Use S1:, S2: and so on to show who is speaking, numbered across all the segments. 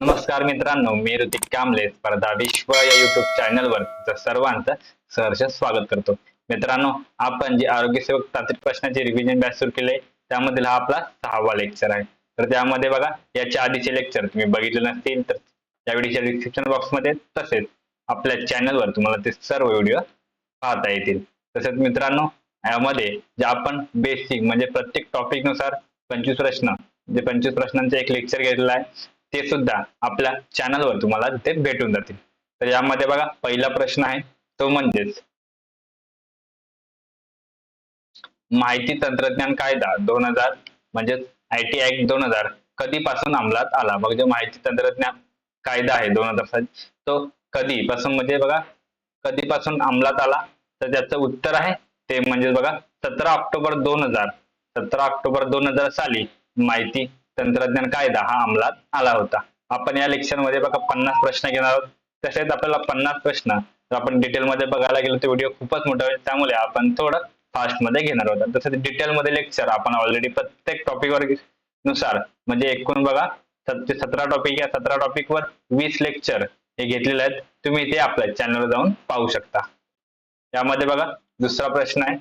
S1: नमस्कार मित्रांनो मी ऋतिक कामले स्पर्धा विश्व या युट्यूब चॅनलवर तुमचं सर्वांचं सहर्ष स्वागत करतो. मित्रांनो आपण जे आरोग्य सेवक तांत्रिक प्रश्नाचे रिव्हिजन बॅच सुरू केले त्यामधील हा आपला सहावा लेक्चर आहे. तर त्यामध्ये बघा याच्या आधीचे लेक्चर तुम्ही बघितले नसतील तर त्यावेळीच्या व्हिडिओच्या डिस्क्रिप्शन बॉक्समध्ये तसेच आपल्या चॅनलवर तुम्हाला ते सर्व व्हिडिओ पाहता येतील. तसेच मित्रांनो यामध्ये जे आपण बेसिक म्हणजे प्रत्येक टॉपिकनुसार पंचवीस प्रश्न जे पंचवीस प्रश्नांचे एक लेक्चर घेतलेला आहे ते सुद्धा आपल्या चॅनलवर तुम्हाला तिथे भेटून जातील. तर यामध्ये बघा पहिला प्रश्न आहे तो म्हणजेच माहिती तंत्रज्ञान कायदा दोन हजार म्हणजेच आय टी ऍक्ट दोन हजार कधीपासून अंमलात आला? बघा जो माहिती तंत्रज्ञान कायदा आहे दोन हजार सात तो कधीपासून म्हणजे बघा कधीपासून अंमलात आला? तर त्याचं उत्तर आहे ते म्हणजे बघा सतरा ऑक्टोबर दोन हजार सतरा ऑक्टोबर दोन हजार साली माहिती तंत्रज्ञान कायदा हा अंमलात आला होता. आपण या लेक्चरमध्ये बघा पन्नास प्रश्न घेणार आहोत. तसेच आपल्याला पन्नास प्रश्न आपण डिटेल मध्ये बघायला गेलो तर व्हिडिओ खूपच मोठा होईल. त्यामुळे आपण थोडं फास्टमध्ये घेणार आहोत. तसंच डिटेल मध्ये लेक्चर आपण ऑलरेडी प्रत्येक टॉपिक वर नुसार म्हणजे एकूण बघा सत- सतरा टॉपिक या सतरा टॉपिक वर वीस लेक्चर हे घेतलेले आहेत. तुम्ही ते आपल्या चॅनलवर जाऊन पाहू शकता. यामध्ये बघा दुसरा प्रश्न आहे.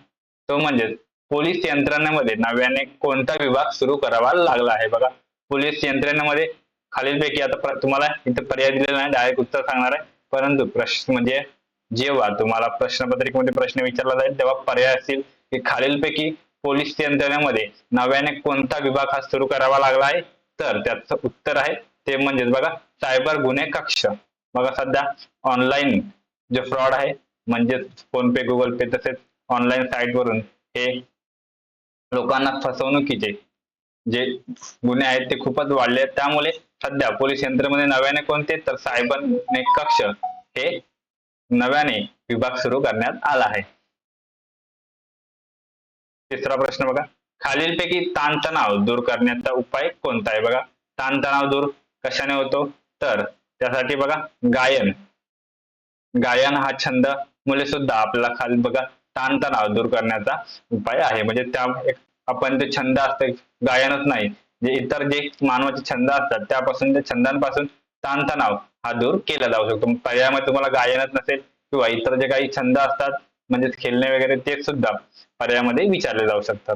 S1: तो म्हणजे पोलीस यंत्रणेमध्ये नव्याने कोणता विभाग सुरू करावा लागला आहे? बघा पोलीस यंत्रणेमध्ये खालीलपैकी आता तुम्हाला इथे पर्याय दिलेला नाही डायरेक्ट उत्तर सांगणार आहे. परंतु प्रश्न म्हणजे जेव्हा तुम्हाला प्रश्नपत्रिकेमध्ये प्रश्न विचारला जाईल तेव्हा पर्याय असतील की खालीलपैकी पोलीस यंत्रणेमध्ये नव्याने कोणता विभाग हा सुरू करावा लागला आहे? तर त्याचं उत्तर आहे ते म्हणजेच बघा सायबर गुन्हे कक्ष. बघा सध्या ऑनलाईन जे फ्रॉड आहे म्हणजेच फोन पे गुगल पे तसेच ऑनलाईन साईट वरून हे लोकांना फसवणुकीचे जे गुन्हे आहेत ते खूपच वाढले आहेत. त्यामुळे सध्या पोलीस यंत्रमध्ये नव्याने कोणते तर सायबर कक्ष हे नव्याने विभाग सुरू करण्यात आला आहे. तिसरा प्रश्न बघा. खालीलपैकी ताणतणाव दूर करण्याचा उपाय कोणता आहे बघा? ताणतणाव दूर कशाने होतो? तर त्यासाठी बघा गायन. गायन हा छंद मुले सुद्धा आपला खाली बघा ताणतणाव दूर करण्याचा उपाय आहे. म्हणजे त्या आपण ते छंद असते गायनच नाही जे इतर जे मानवाचे छंद असतात त्यापासून त्या छंदांपासून ताणतणाव हा दूर केला जाऊ शकतो. पर्यायामध्ये तुम्हाला गायनच नसेल किंवा इतर जे काही छंद असतात म्हणजेच खेळणे वगैरे ते सुद्धा पर्यायामध्ये विचारले जाऊ शकतात.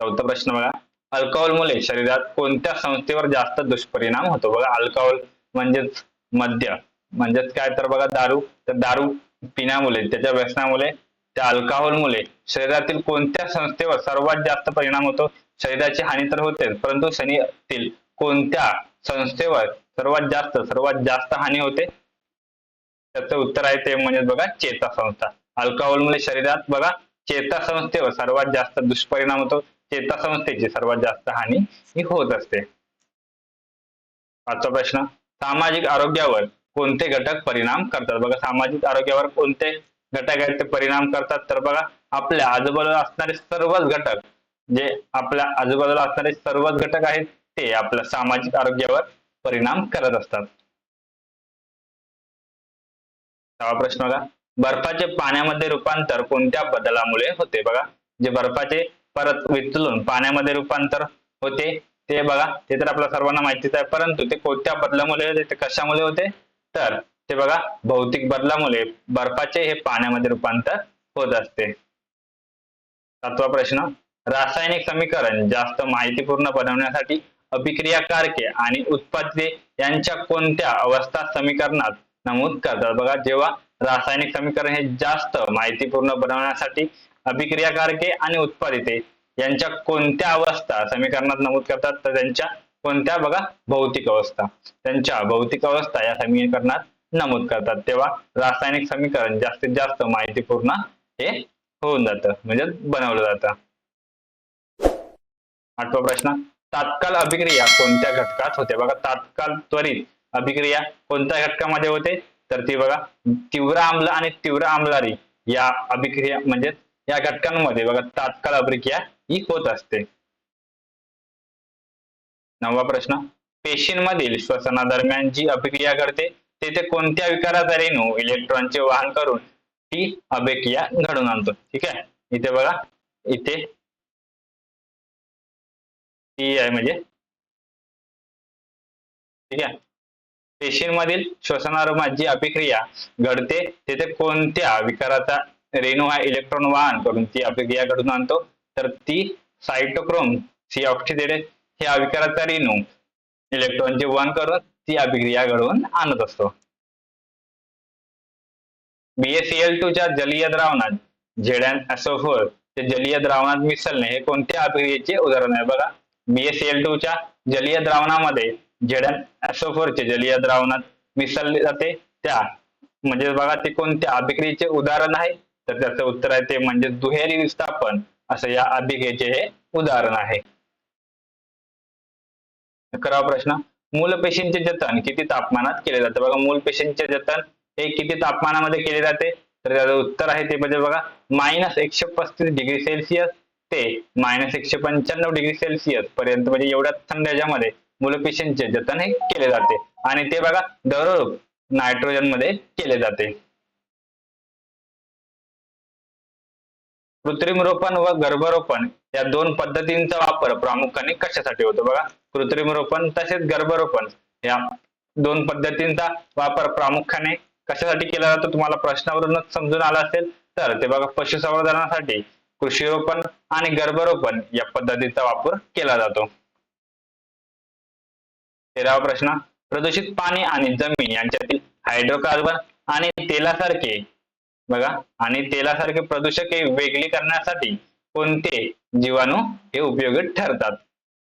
S1: चौथा प्रश्न बघा. अल्कोहोलमुळे शरीरात कोणत्या संस्थेवर जास्त दुष्परिणाम होतो? बघा अल्कोहोल म्हणजेच मद्य. म्हणजेच काय? तर बघा दारू. तर दारू पिण्यामुळे त्याच्या व्यसनामुळे त्या अल्कोहोलमुळे शरीरातील कोणत्या संस्थेवर सर्वात जास्त परिणाम होतो? शरीराची हानी तर होतेच परंतु शरीरातील कोणत्या संस्थेवर सर्वात जास्त सर्वात जास्त हानी होते? त्याचं उत्तर आहे ते म्हणजे बघा चेता संस्था. अल्कोहोलमुळे शरीरात बघा चेता संस्थेवर सर्वात जास्त दुष्परिणाम होतो. चेता संस्थेची सर्वात जास्त हानी ही होत असते. पाचवा प्रश्न सामाजिक आरोग्यावर कोणते घटक परिणाम करतात? बघा सामाजिक आरोग्यावर कोणते घटक आहेत ते परिणाम करतात? तर बघा आपल्या आजूबाजूला असणारे सर्वच घटक जे आपल्या आजूबाजूला असणारे सर्वच घटक आहेत ते आपल्या सामाजिक आरोग्यावर परिणाम करत असतात. सहावा प्रश्न बघा बर्फाचे पाण्यामध्ये रूपांतर कोणत्या बदलामुळे होते? बघा जे बर्फाचे परत विचलून पाण्यामध्ये रूपांतर होते ते बघा ते तर आपल्या सर्वांना माहितीच आहे परंतु ते कोणत्या बदलामुळे होते? ते कशामुळे होते? तर ते बघा भौतिक बदलामुळे बर्फाचे हे पाण्यामध्ये रूपांतर होत असते. सातवा प्रश्न रासायनिक समीकरण जास्त माहितीपूर्ण बनवण्यासाठी अभिक्रियाकारके आणि उत्पादने यांच्या कोणत्या अवस्था समीकरणात नमूद करतात? बघा जेव्हा रासायनिक समीकरण हे जास्त माहितीपूर्ण बनवण्यासाठी अभिक्रियाकारके आणि उत्पादिते यांच्या कोणत्या अवस्था समीकरणात नमूद करतात? तर त्यांच्या कोणत्या? बघा भौतिक अवस्था. त्यांच्या भौतिक अवस्था या समीकरणात नमूद करतात. तेव्हा रासायनिक समीकरण जास्तीत जास्त माहितीपूर्ण हे होऊन जातं म्हणजे बनवलं जातं. आठवा प्रश्न. तात्काळ अभिक्रिया कोणत्या घटकात होते? बघा तात्काळ त्वरित अभिक्रिया कोणत्या घटकामध्ये होते? तर ती बघा तीव्र आम्ल आणि तीव्र आम्लारी या अभिक्रिया म्हणजे या घटकांमध्ये बघा तात्काळ अभिक्रिया ही होत असते. नववा प्रश्न. पेशींमधील श्वसनादरम्यान जी अभिक्रिया घडते तेथे कोणत्या विकाराचा रेणू इलेक्ट्रॉनचे वाहन करून ती अभिक्रिया घडून आणतो? ठीक आहे? इथे बघा. इथे. ती आहे म्हणजे. ठीक आहे? पेशींमधील श्वसनारोमात जी अभिक्रिया घडते तेथे कोणत्या विकाराचा रेणू हा इलेक्ट्रॉन वाहन करून ती अभिक्रिया घडून आणतो? तर ती सायटोक्रोम सी ऑक्सिडेटेड हे अविकाराचा रेणू इलेक्ट्रॉनचे वहन करून ती अभिक्रिया घडवून आणत असतो. बीएसीएल टू च्या जलीय द्रावणात झेडॅन असोफोर ते जलीय द्रावणात मिसळणे हे कोणत्या अभिक्रियेचे उदाहरण आहे? बघा बीएसएल टू च्या जलीय द्रावणामध्ये झेडॅन ऍसोफोरचे जलीय द्रावणात मिसळले जाते. त्या म्हणजे बघा ते कोणत्या अभिक्रियेचे उदाहरण आहे? तर त्याचं उत्तर आहे ते म्हणजे दुहेरी विस्थापन असं या अभिक्रियेचे हे उदाहरण आहे. करावा प्रश्न. मूल पेशींचे जतन किती तापमानात केले जाते? बघा मूल पेशींचे जतन हे किती तापमानामध्ये केले जाते? तर त्याचं उत्तर आहे ते म्हणजे बघा मायनस एकशे पस्तीस डिग्री सेल्सिअस ते मायनस एकशे पंच्याण्णव डिग्री सेल्सिअस पर्यंत म्हणजे एवढ्या थंड ह्याच्यामध्ये मूलपेशींचे जतन हे केले जाते. आणि ते बघा दररोज नायट्रोजनमध्ये केले जाते. कृत्रिम रोपण व गर्भरोपण या दोन पद्धतींचा वापर प्रामुख्याने कशासाठी होतो? बघा कृत्रिम रोपण तसेच गर्भरोपण या दोन पद्धतींचा वापर प्रामुख्याने कशासाठी केला जातो? तुम्हाला प्रश्नावरूनच समजून आला असेल तर ते बघा पशुसंवर्धनासाठी कृषी रोपण आणि गर्भरोपण या पद्धतीचा वापर केला जातो. तेरावा प्रश्न प्रदूषित पाणी आणि जमीन यांच्यातील हायड्रोकार्बन आणि तेलासारखे बघा आणि तेलासारखे प्रदूषके वेगळी करण्यासाठी कोणते जीवाणू हे उपयोगी ठरतात?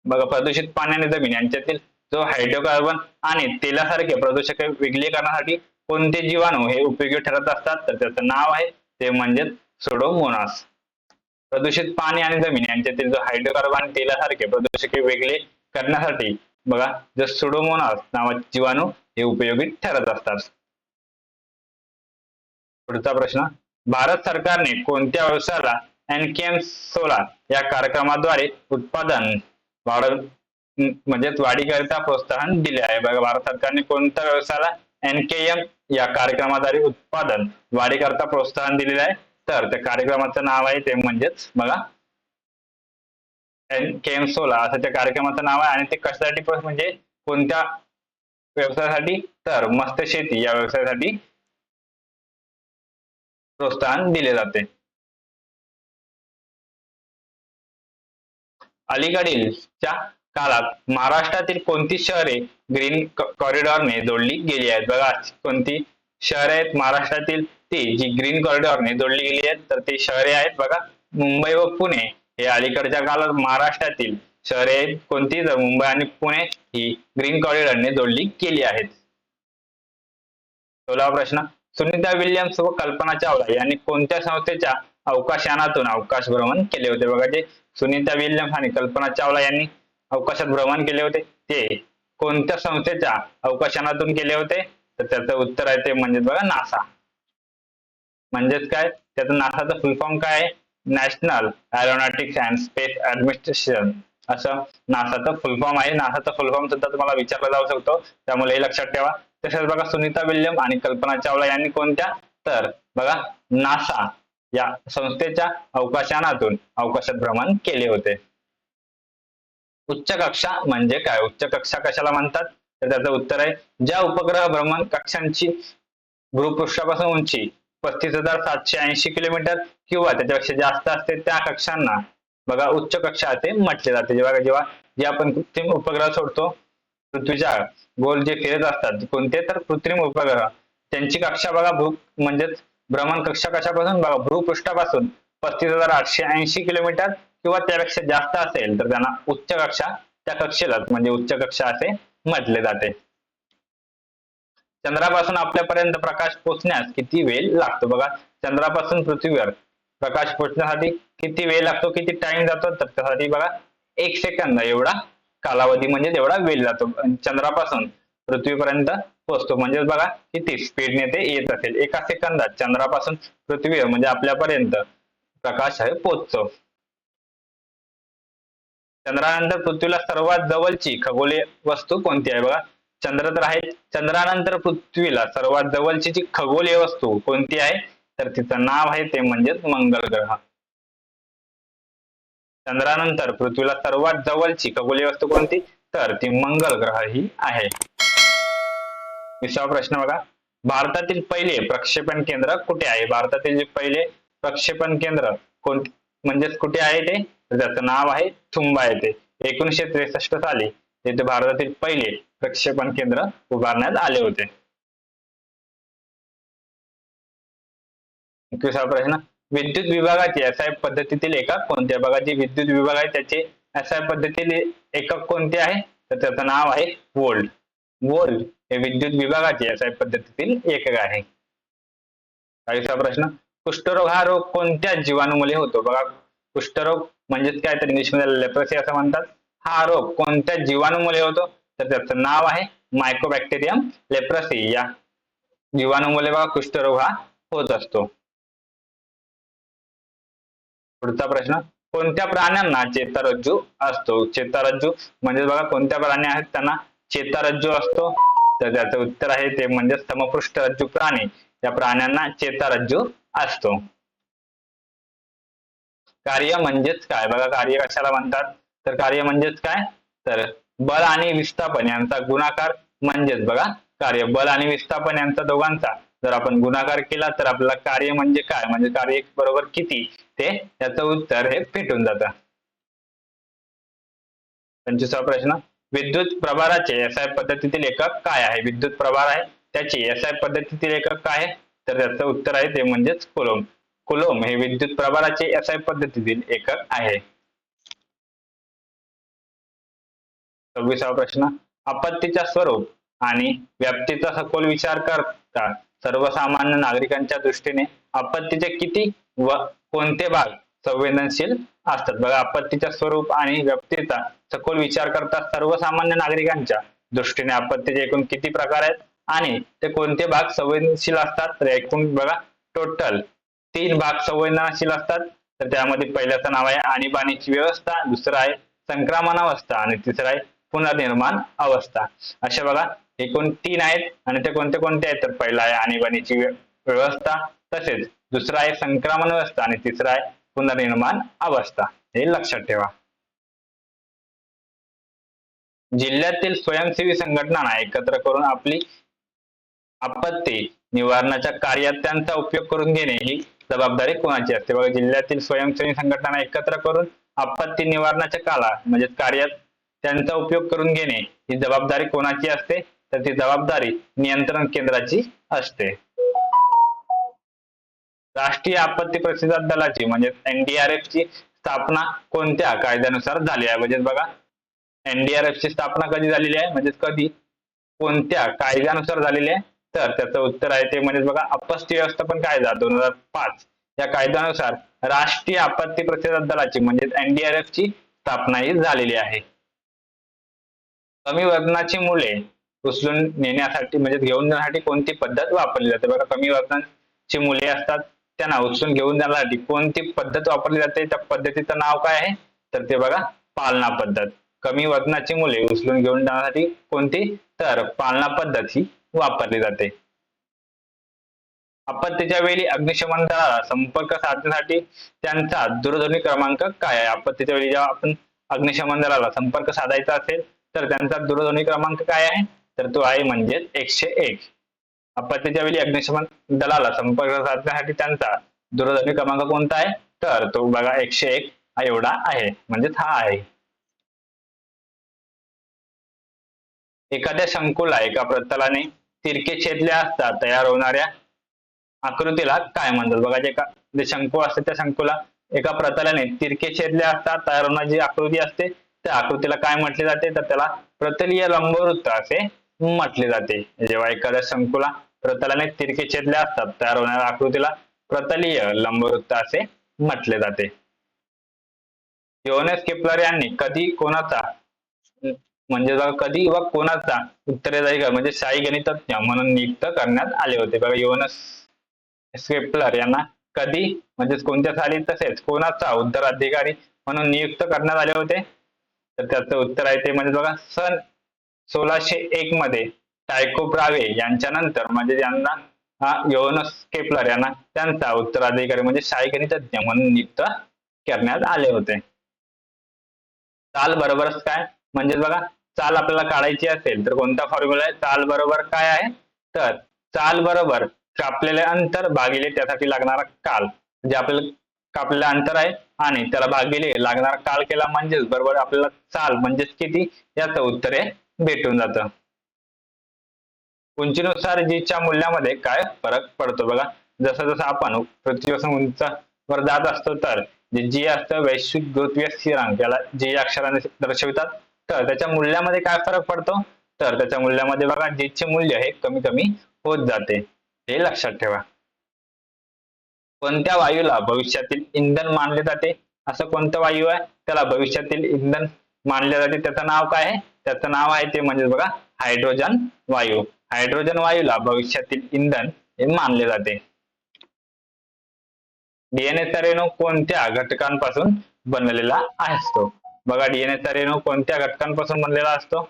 S1: बघा प्रदूषित पाणी आणि जमीन यांच्यातील जो हायड्रोकार्बन आणि तेलासारखे प्रदूषक वेगळे करण्यासाठी कोणते जीवाणू हे उपयोगी ठरत असतात? तर त्याचं नाव आहे ते म्हणजे सोडोमोनास. प्रदूषित पाणी आणि जमीन यांच्यातील जो हायड्रोकार्बन आणि तेलासारखे प्रदूषके वेगळे करण्यासाठी बघा जो सुडोमोनास नावाचे जीवाणू हे उपयोगी ठरत असतात. पुढचा प्रश्न भारत सरकारने कोणत्या व्यवसायाला एनकेएम सोलार या कार्यक्रमाद्वारे उत्पादन वाढ म्हणजेच वाढीकरिता प्रोत्साहन दिले आहे. बघा भारत सरकारने कोणत्या व्यवसायाला एनकेएम या कार्यक्रमाद्वारे उत्पादन वाढीकरिता प्रोत्साहन दिलेले आहे? तर त्या कार्यक्रमाचं नाव आहे ते म्हणजेच बघा एन के एम असं त्या कार्यक्रमाचं नाव आहे. आणि ते कशासाठी म्हणजे कोणत्या व्यवसायासाठी? तर मस्त शेती या व्यवसायासाठी प्रोत्साहन दिले जाते. अलीकडीलच्या काळात महाराष्ट्रातील कोणती शहरे ग्रीन कॉरिडॉरने जोडली गेली आहेत? बघा कोणती शहरे आहेत महाराष्ट्रातील ती जी ग्रीन कॉरिडॉरने जोडली गेली आहेत तर ती शहरे आहेत बघा मुंबई व पुणे. हे अलीकडच्या काळात महाराष्ट्रातील शहरे आहेत. कोणती? तर मुंबई आणि पुणे ही ग्रीन कॉरिडॉरने जोडली गेली आहेत. सोळावा प्रश्न. सुनीता विल्यम्स व कल्पना चावला यांनी कोणत्या संस्थेच्या अवकाशयानातून अवकाश भ्रमण केले होते. बघा जे सुनीता विल्यम्स आणि कल्पना चावला यांनी अवकाशात भ्रमण केले होते ते कोणत्या संस्थेच्या अवकाशयानातून केले होते? तर त्याचं उत्तर आहे ते म्हणजे बघा नासा. म्हणजेच काय? त्याचं नासाचा फुल फॉर्म काय आहे? National aeronautics and space administration असं नासाचा फुल फॉर्म आहे. नासाचा फुल फॉर्म सुद्धा तुम्हाला विचारला जाऊ शकतो. त्यामुळे हे लक्षात ठेवा. तसेच बघा सुनीता विल्यम आणि कल्पना चावला यांनी कोणत्या? तर बघा नासा. या संस्थेच्या अवकाशनातून अवकाशात भ्रमण केले होते. उच्च कक्षा म्हणजे काय? उच्च कक्षा कशाला म्हणतात? तर त्याचं उत्तर आहे ज्या उपग्रह भ्रमण कक्षांची भूपृष्ठापासून उंची पस्तीस हजार सातशे ऐंशी किलोमीटर किंवा त्याच्यापेक्षा जास्त असते त्या कक्षांना बघा उच्च कक्षा असे म्हटले जाते. जेव्हा जेव्हा जे आपण कृत्रिम उपग्रह सोडतो पृथ्वीच्या गोल जे फिरत असतात कोणते? तर कृत्रिम उपग्रह. त्यांची कक्षा बघा भू म्हणजेच भ्रमण कक्षा कशापासून? बघा भूपृष्ठापासून. पस्तीस हजार आठशे ऐंशी किलोमीटर किंवा त्यापेक्षा जास्त असेल तर त्यांना उच्च कक्षा त्या कक्षेलाच म्हणजे उच्च कक्षा असे म्हटले जाते. चंद्रापासून आपल्यापर्यंत प्रकाश पोचण्यास किती वेळ लागतो? बघा चंद्रापासून पृथ्वीवर प्रकाश पोचण्यासाठी किती वेळ लागतो किती टाइम जातो? तर त्यासाठी बघा एक सेकंद एवढा कालावधी म्हणजे एवढा वेळ जातो. चंद्रापासून पृथ्वीपर्यंत पोहोचतो. म्हणजेच बघा किती स्पीडने ते येत असेल. एका सेकंदात चंद्रापासून पृथ्वीवर म्हणजे आपल्यापर्यंत प्रकाश आहे पोहोचतो. चंद्रानंतर पृथ्वीला सर्वात जवळची खगोलीय वस्तू कोणती आहे बघा? चंद्र तर आहे चंद्रानंतर पृथ्वीला सर्वात जवळची जी खगोलीय वस्तू कोणती आहे? तर तिचं नाव आहे ते म्हणजेच मंगळ ग्रह. चंद्रानंतर पृथ्वीला सर्वात जवळची खगोलीय वस्तू कोणती? तर ती मंगळ ग्रह ही आहे. विसावा प्रश्न बघा. भारतातील पहिले प्रक्षेपण केंद्र कुठे आहे? भारतातील जे पहिले प्रक्षेपण केंद्र कोण म्हणजेच कुठे आहे ते? त्याचं नाव आहे थुंबा येथे. एकोणीशे त्रेसष्ट साली येथे भारतातील पहिले प्रक्षेपण केंद्र उभारण्यात आले होते. एकविसावा प्रश्न. विद्युत विभागाचे एसआय पद्धतीतील एकक कोणते बघा जे विद्युत विभाग आहे त्याचे एसआय पद्धतीतील एकक कोणते आहे? तर त्याचं नाव आहे वोल्ट. वोल्ट हे विद्युत विभागाचे एसआय पद्धतीतील एकक आहे. बावीसावा प्रश्न कुष्ठरोग हा रोग कोणत्या जीवाणूमुळे होतो? बघा कुष्ठरोग म्हणजेच काय तर इंग्लिशमध्ये लेप्रसी असं म्हणतात. हा रोग कोणत्या जीवाणूमुळे होतो? तर त्याचं नाव आहे मायकोबॅक्टेरियम लेप्रसी या जीवाणूमुळे बघा कुष्ठरोग हा होत असतो. पुढचा प्रश्न कोणत्या प्राण्यांना चेतारज्जू असतो? चेतारज्जू म्हणजे बघा कोणत्या प्राणी आहेत? त्यांना चेतारज्जू असतो. तर त्याचं उत्तर आहे ते म्हणजे समपृष्ठरज्जू प्राणी. या प्राण्यांना चेतारज्जू असतो. कार्य म्हणजेच काय? बघा कार्य कशाला म्हणतात? तर कार्य म्हणजेच काय? तर बल आणि विस्थापन यांचा गुणाकार म्हणजेच बघा कार्य. बल आणि विस्थापन यांचा दोघांचा. जर आपण गुणाकार केला तर आपल्याला कार्य म्हणजे काय? म्हणजे कार्य बरोबर किती? ते याचं उत्तर हे भेटून जातं. पंचवीसवा प्रश्न. विद्युत प्रभाराचे एसआय पद्धतीतील एकक काय आहे? विद्युत प्रभार आहे. त्याचे एस आय पद्धतीतील एकक काय आहे? तर त्याचं उत्तर आहे ते म्हणजेच कुलोम कुलोम हे विद्युत प्रभाराचे एसआय पद्धतीतील एकक आहे. सव्वीसावा प्रश्न. आपत्तीचा स्वरूप आणि व्याप्तीचा सखोल विचार करता सर्वसामान्य नागरिकांच्या दृष्टीने आपत्तीचे किती व कोणते भाग संवेदनशील असतात. बघा आपत्तीच्या स्वरूप आणि व्याप्तीचा सखोल विचार करता सर्वसामान्य नागरिकांच्या दृष्टीने आपत्तीचे एकूण किती प्रकार आहेत आणि ते कोणते भाग संवेदनशील असतात? तर एकूण बघा टोटल तीन भाग संवेदनशील असतात. तर त्यामध्ये पहिल्याचं नाव आहे आणीबाणीची व्यवस्था दुसरं आहे संक्रमण अवस्था आणि तिसरं आहे पुनर्निर्माण अवस्था. अशा बघा एकूण तीन आहेत आणि ते कोणते कोणते आहेत? तर पहिला आहे आणीबाणीची व्यवस्था तसेच दुसरा आहे संक्रमण व्यवस्था आणि तिसरा आहे पुनर्निर्माण अवस्था हे लक्षात ठेवा. जिल्ह्यातील स्वयंसेवी संघटनांना एकत्र करून आपली आपत्ती निवारणाच्या कार्यात त्यांचा उपयोग करून घेणे ही जबाबदारी कोणाची असते? बघा जिल्ह्यातील स्वयंसेवी संघटना एकत्र करून आपत्ती निवारणाच्या काला म्हणजे कार्यात त्यांचा उपयोग करून घेणे ही जबाबदारी कोणाची असते? तर ती जबाबदारी नियंत्रण केंद्राची असते. राष्ट्रीय आपत्ती प्रतिसाद दलाची म्हणजे एनडीआरएफ ची स्थापना कोणत्या कायद्यानुसार झाली आहे? म्हणजे बघा एनडीआरएफ ची स्थापना कधी झालेली आहे? म्हणजे कधी? कोणत्या कायद्यानुसार झालेली आहे? तर त्याचं उत्तर आहे ते म्हणजे बघा आपत्ती व्यवस्थापन कायदा दोन हजार पाच. या कायद्यानुसार राष्ट्रीय आपत्ती प्रतिसाद दलाची म्हणजे एनडीआरएफ ची स्थापना ही झालेली आहे. कमी वजनाची मुले उचलून नेण्यासाठी म्हणजे घेऊन जाण्यासाठी कोणती पद्धत वापरली जाते? बघा कमी वजनाची मुले असतात. त्यांना उचलून घेऊन जाण्यासाठी कोणती पद्धत वापरली जाते त्या पद्धतीचं नाव काय आहे? तर ते बघा पालना पद्धत. कमी वजनाची मुले उचलून घेऊन जाण्यासाठी कोणती? तर पालना पद्धत ही वापरली जाते. आपत्तीच्या वेळी अग्निशमन दलाला संपर्क साधण्यासाठी त्यांचा दूरध्वनी क्रमांक काय आहे? आपत्तीच्या वेळी जेव्हा आपण अग्निशमन दलाला संपर्क साधायचा असेल तर त्यांचा दूरध्वनी क्रमांक काय आहे? तर तो आहे म्हणजे एकशे एक. आपत्तीच्या वेळी अग्निशमन दलाला संपर्क साधण्यासाठी त्यांचा दूरध्वनी क्रमांक कोणता आहे? तर तो बघा एकशे एक एवढा आहे. म्हणजेच हा आहे. एखाद्या शंकूला एका प्रतलाने तिरके छेदले असता तयार होणाऱ्या आकृतीला काय म्हणतात? बघा जे का जे शंकू असते त्या शंकूला एका प्रतलाने तिरके छेदले असता तयार होणारी जी आकृती असते त्या आकृतीला काय म्हटले जाते? तर त्याला प्रतलीय लंबवृत्त असे म्हटले जाते. जेव्हा एखाद्या शंकूला प्रतलाने तिरके छेदले असतात तयार होणाऱ्या आकृतीला. प्रतलीय लंबवृत्त असे म्हटले जाते. योनेस केपलर यांनी कधी कोणाचा म्हणजे कधी व कोणाचा उत्तरेदायी म्हणजे शाही गणितज्ञ म्हणून नियुक्त करण्यात आले होते. बघा योनस केपलर यांना कधी म्हणजे कोणत्या साली तसेच कोणाचा उत्तराधिकारी म्हणून नियुक्त करण्यात आले होते? तर त्याचं उत्तर आहे ते म्हणजे बघा सन सोळाशे एक मध्ये टायको ब्रावे यांच्या नंतर म्हणजे ज्यांना हा योनस केपलर यांना त्यांचा उत्तराधिकारी म्हणजे शाही गणितज्ञ म्हणून नियुक्त करण्यात आले होते. चाल बरोबरच काय? म्हणजे बघा चाल आपल्याला काढायची असेल तर कोणता फॉर्म्युला आहे? चाल बरोबर काय आहे? तर चाल बरोबर कापलेले अंतर भागिले त्यासाठी लागणारा काल जे आपल्याला कापलेलं अंतर आहे आणि त्याला भागिले लागणारा काल केला म्हणजेच बरोबर आपल्याला चाल म्हणजेच किती? याचं उत्तर हे भेटून जातं. उंचीनुसार जीच्या मूल्यामध्ये काय फरक पडतो? बघा जसं जसं आपण पृथ्वीपासून उंचावर जात असतो तर जे जी असतं वैश्विक गुरुत्वीय स्थिरांक याला जी अक्षराने दर्शवितात तर त्याच्या मूल्यामध्ये काय फरक पडतो? तर त्याच्या मूल्यामध्ये बघा जीचे मूल्य हे कमी कमी होत जाते. हे लक्षात ठेवा. कोणत्या वायूला भविष्यातील इंधन मानले जाते? असं कोणतं वायू आहे? त्याला भविष्यातील इंधन मानले जाते. त्याचं नाव काय आहे? त्याचं नाव आहे ते म्हणजे बघा हायड्रोजन वायू. हायड्रोजन वायूला भविष्यातील इंधन हे मानले जाते. डीएनएचा रेणू कोणत्या घटकांपासून बनलेला असतो? बघा डीएनएचा रेणू कोणत्या घटकांपासून बनलेला असतो?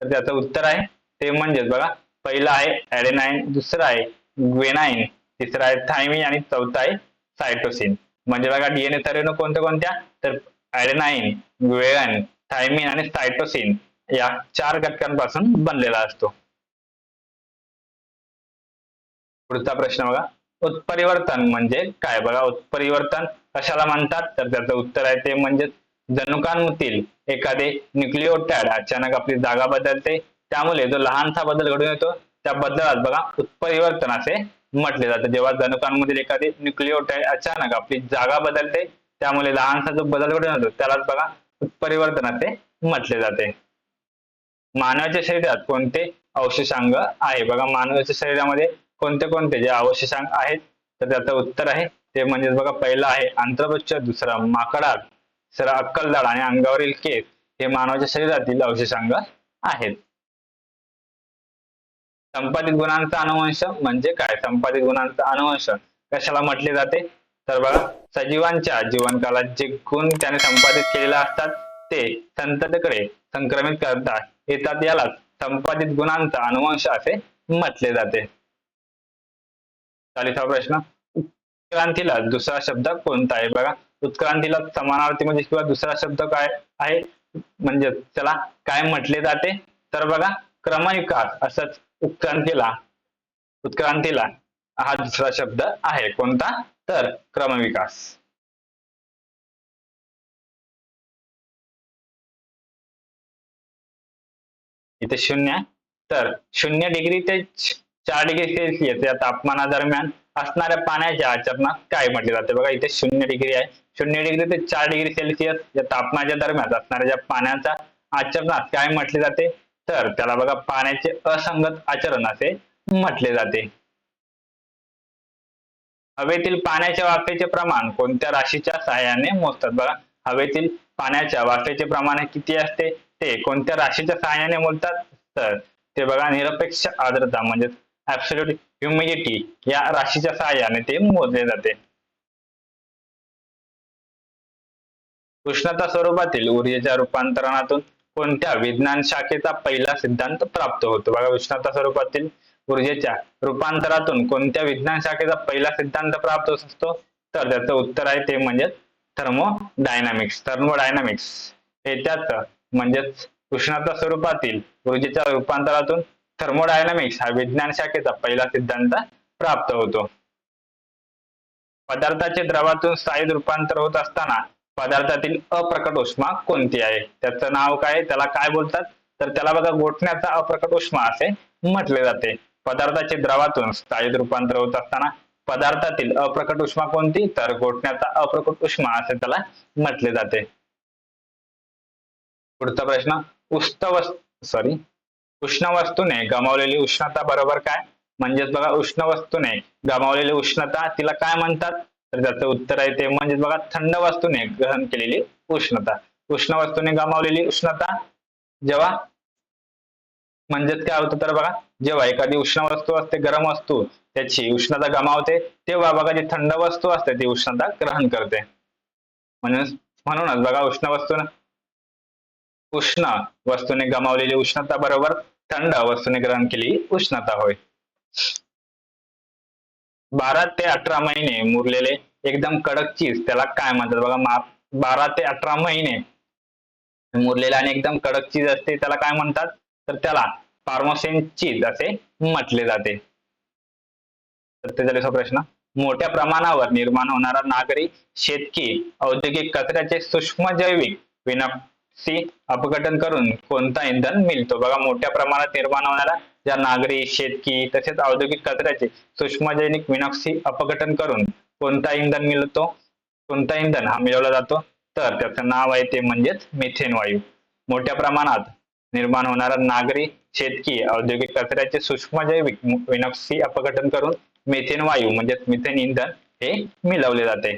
S1: तर त्याचं उत्तर आहे ते म्हणजेच बघा पहिलं आहे ऍडेनाईन दुसरं आहे ग्वेनाइन तिसरं आहे थायमी आणि चौथा आहे सायटोसिन म्हणजे बघा डीएनएचा रेणू कोणत्या कोणत्या तर ऍडेनाईन ग्वेन थायमिन आणि सायटोसिन या चार घटकांपासून बनलेला असतो. पुढचा प्रश्न बघा. उत्परिवर्तन म्हणजे काय? बघा उत्परिवर्तन कशाला म्हणतात? तर त्याचं उत्तर आहे ते म्हणजे जनुकांमधील एखादे न्यूक्लिओटाइड अचानक आपली जागा बदलते. त्यामुळे जो लहानसा बदल घडून येतो त्या बदलात बघा उत्परिवर्तन असे म्हटले जाते. जेव्हा जनुकांमधील एखादे न्यूक्लिओटाइड अचानक आपली जागा बदलते त्यामुळे लहानसा जो बदल घडून येतो त्यालाच बघा उत्परिवर्तन असे म्हटले जाते. मानवाच्या शरीरात कोणते अवशेषांग आहे? बघा मानवाच्या शरीरामध्ये कोणते कोणते जे अवशेषांग आहेत? तर त्याचं उत्तर आहे ते म्हणजे बघा पहिलं आहे आंत्रपुच्छ दुसरा माकडात तिसरा अक्कलदाड आणि अंगावरील केस. हे मानवाच्या शरीरातील अवशेषांग आहेत. संपादित गुणांचा अनुवंश म्हणजे काय? संपादित गुणांचा अनुवंश कशाला म्हटले जाते? तर बघा सजीवांच्या जीवनकालात जे गुण त्याने संपादित केलेले असतात ते संततकडे संक्रमित करता येतात. यालाच संपादित गुणांचा अनुवंश असे म्हटले जाते. चाळीसा प्रश्न. उत्क्रांतीला दुसरा शब्द कोणता आहे? बघा उत्क्रांतीला समानार्थी म्हणजे किंवा दुसरा शब्द काय आहे? म्हणजे त्याला काय म्हटले जाते? तर बघा क्रमविकास असंच उत्क्रांतीला उत्क्रांतीला हा दुसरा शब्द आहे कोणता? तर क्रमविकास. इथे शून्य तर शून्य डिग्री ते चार डिग्री सेल्सिअस या तापमानादरम्यान असणाऱ्या पाण्याच्या आचरणात काय म्हटले जाते? बघा इथे शून्य डिग्री आहे. शून्य डिग्री ते चार डिग्री सेल्सिअस या तापमानाच्या दरम्यान असणाऱ्या ज्या पाण्याच्या आचरणात काय म्हटले जाते? तर त्याला बघा पाण्याचे असंगत आचरण असे म्हटले जाते. हवेतील पाण्याच्या वाफेचे प्रमाण कोणत्या राशीच्या सहाय्याने मोजतात? बघा हवेतील पाण्याच्या वाफेचे प्रमाण किती असते? ते कोणत्या राशीच्या सहाय्याने मोजतात तर ते बघा निरपेक्ष आर्द्रता म्हणजे ऍब्सोल्यूट ह्युमिडिटी या राशीच्या सहाय्याने ते मोजले जाते. उष्णता स्वरूपातील ऊर्जेच्या रूपांतरणातून कोणत्या विज्ञान शाखेचा पहिला सिद्धांत प्राप्त होतो? बघा उष्णता स्वरूपातील ऊर्जेच्या रूपांतरातून कोणत्या विज्ञान शाखेचा पहिला सिद्धांत प्राप्त होत असतो तर त्याचं उत्तर आहे ते म्हणजे थर्मोडायनामिक्स थर्मोडायनामिक्स हे त्याच म्हणजेच उष्णता स्वरूपातील ऊर्जेच्या रूपांतरातून थर्मोडायनामिक्स हा विज्ञान शाखेचा पहिला सिद्धांत प्राप्त होतो. पदार्थाचे द्रवातून स्थायी रूपांतर होत असताना पदार्थातील अप्रकट उष्मा कोणती आहे? त्याचं नाव काय? आहे? त्याला काय बोलतात? तर त्याला बघा गोठण्याचा अप्रकट उष्मा असे म्हटले जाते. पदार्थाचे द्रवातून स्थायी रूपांतर होत असताना पदार्थातील अप्रकट उष्मा कोणती? तर गोठण्याचा अप्रकट उष्मा असे त्याला म्हटले जाते. पुढचा प्रश्न उष्ण वस्तू सॉरी उष्ण वस्तूने गमावलेली उष्णता बरोबर काय? म्हणजेच बघा उष्ण वस्तूने गमावलेली उष्णता तिला काय म्हणतात? तर त्याचं उत्तर आहे ते म्हणजेच बघा थंड वस्तूने ग्रहण केलेली उष्णता. उष्ण वस्तूने गमावलेली उष्णता जेव्हा म्हणजेच काय होतं तर बघा जेव्हा एखादी उष्ण वस्तू असते गरम वस्तू त्याची उष्णता गमावते तेव्हा बघा जी थंड वस्तू असते ती उष्णता ग्रहण करते. म्हणून म्हणूनच बघा उष्ण वस्तू उष्ण वस्तूने गमावलेली उष्णता बरोबर थंड वस्तूने ग्रहण केलेली उष्णता होय. बारा ते अठरा महिने मुरलेले एकदम कडक चीज त्याला काय म्हणतात बघा बारा ते अठरा महिने मुरलेले आणि एकदम कडक चीज असते त्याला काय म्हणतात? तर त्याला फार्मोसेनचीज असे म्हटले जाते. सत्तेचाळीसा प्रश्न. मोठ्या प्रमाणावर निर्माण होणारा नागरी शेतकी औद्योगिक कचऱ्याचे सूक्ष्म जैविक विना सी अपघटन करून कोणता इंधन मिळतो? बघा मोठ्या प्रमाणात निर्माण होणारा ज्या नागरी शेतकी तसेच औद्योगिक कचऱ्याचे सूक्ष्म जैविक अपघटन करून कोणता इंधन मिळतो? कोणता इंधन हा मिळवला जातो? तर त्याचं नाव आहे ते म्हणजेच मिथेन वायू. मोठ्या प्रमाणात निर्माण होणारा नागरी शेतकी औद्योगिक कचऱ्याचे सूक्ष्म जैविक अपघटन करून मिथेन वायू म्हणजेच मिथेन इंधन हे मिळवले जाते.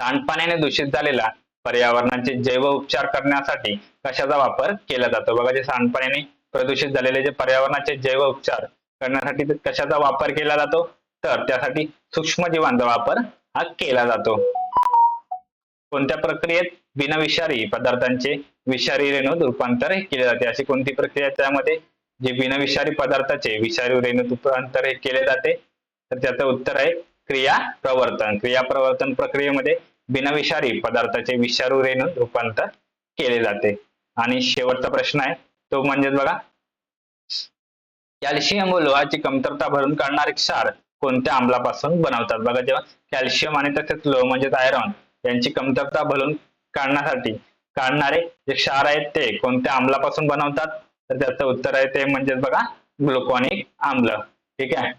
S1: सांडपाण्याने दूषित झालेला पर्यावरणाचे जैव उपचार करण्यासाठी कशाचा वापर केला जातो? बघा जे सांडपाण्याने प्रदूषित झालेले जे पर्यावरणाचे जैव उपचार करण्यासाठी कशाचा वापर केला जातो? तर त्यासाठी सूक्ष्म जीवांचा वापर हा केला जातो. कोणत्या प्रक्रियेत? बिनविषारी पदार्थांचे विषारी रेणूत रूपांतर केले जाते. अशी कोणती प्रक्रिया आहे त्यामध्ये? जे बिनविषारी पदार्थाचे विषारी रेणूत रूपांतर हे केले जाते. तर त्याचं उत्तर आहे क्रिया प्रवर्तन क्रिया प्रवर्तन प्रक्रियेमध्ये बिनविषारी पदार्थाचे विषारू रेणूत रूपांतर केले जाते. आणि शेवटचा प्रश्न आहे तो म्हणजे बघा कॅल्शियम व लोहाची कमतरता भरून काढणारे क्षार कोणत्या आम्लापासून बनवतात? बघा जेव्हा कॅल्शियम आणि तसेच लोह म्हणजेच आयरॉन यांची कमतरता भरून काढण्यासाठी काढणारे जे क्षार आहेत ते कोणत्या आम्लापासून बनवतात? तर त्याचं उत्तर आहे ते म्हणजेच बघा ग्लुकॉनिक आम्ल. ठीक आहे?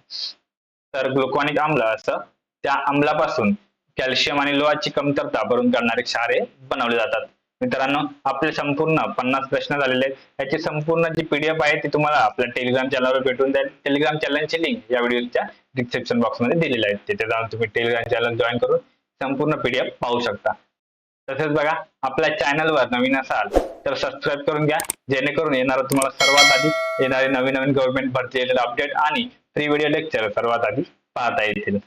S1: तर ग्लुकॉनिक आम्ल असं त्या आम्लापासून कॅल्शियम आणि लोहाची कमतरता भरून काढणारे क्षारे बनवले जातात. मित्रांनो आपले संपूर्ण पन्नास प्रश्न झालेले आहेत. याची संपूर्ण जी पीडीएफ आहे ती तुम्हाला आपल्या टेलिग्राम चॅनलवर भेटून जाईल. टेलिग्राम चॅनलची लिंक या व्हिडिओच्या डिस्क्रिप्शन बॉक्समध्ये दिलेली आहे तिथे जाऊन तुम्ही टेलिग्राम चॅनल जॉईन करून संपूर्ण पीडीएफ पाहू शकता. तसेच बघा आपल्या चॅनलवर नवीन असाल तर सबस्क्राईब करून घ्या. जेणेकरून येणारा तुम्हाला सर्वात आधी येणारे नवीन नवीन गव्हर्नमेंट भरती अपडेट आणि फ्री व्हिडिओ लेक्चर सर्वात आधी पाहता येतील.